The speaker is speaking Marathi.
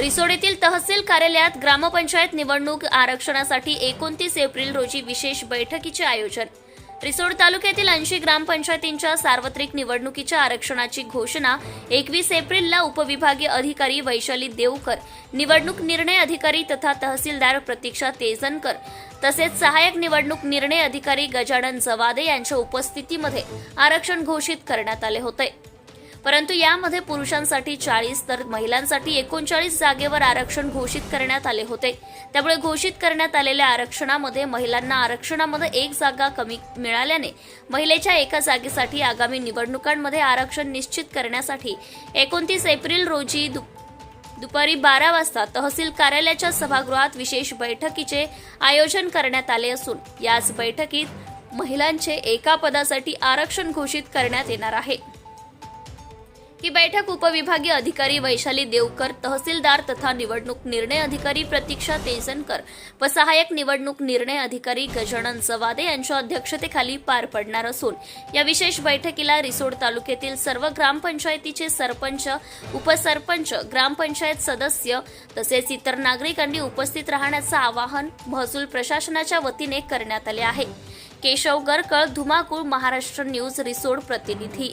रिसोड येथील तहसील कार्यालयात ग्रामपंचायत निवडणूक आरक्षणासाठी एकोणतीस एप्रिल रोजी विशेष बैठकीचे आयोजन. रिसोड तालुक्यातील ऐंशी ग्रामपंचायतींच्या सार्वत्रिक निवडणुकीच्या आरक्षणाची घोषणा एकवीस एप्रिलला उपविभागीय अधिकारी वैशाली देवकर निवडणूक निर्णय अधिकारी तथा तहसीलदार प्रतीक्षा तेजनकर तसेच सहाय्यक निवडणूक निर्णय अधिकारी गजानन जवादे यांच्या उपस्थितीमध्ये आरक्षण घोषित करण्यात आले होते. परंतु यामध्ये पुरुषांसाठी चाळीस तर महिलांसाठी एकोणचाळीस जागेवर आरक्षण घोषित करण्यात आले होते. त्यामुळे घोषित करण्यात आलेल्या आरक्षणामध्ये महिलांना आरक्षणामध्ये एक जागा कमी मिळाल्याने महिलेच्या एका जागेसाठी आगामी निवडणुकांमध्ये आरक्षण निश्चित करण्यासाठी एकोणतीस एप्रिल रोजी दु- दुपारी बारा वाजता तहसील कार्यालयाच्या सभागृहात विशेष बैठकीचे आयोजन करण्यात आले असून याच बैठकीत महिलांचे एका पदासाठी आरक्षण घोषित करण्यात येणार आहे. ही बैठक उपविभागीय अधिकारी वैशाली देवकर तहसीलदार तथा निवडणूक निर्णय अधिकारी प्रतीक्षा तेजनकर व सहाय्यक निवडणूक निर्णय अधिकारी गजानन जवादे यांच्या अध्यक्षतेखाली पार पडणार असून या विशेष बैठकीला रिसोड तालुक्यातील सर्व ग्रामपंचायतीचे सरपंच उपसरपंच ग्रामपंचायत सदस्य तसेच इतर नागरिकांनी उपस्थित राहण्याचं आवाहन महसूल प्रशासनाच्या वतीने करण्यात आले आहे. केशव गरकळ धुमाकूळ महाराष्ट्र न्यूज रिसोड प्रतिनिधी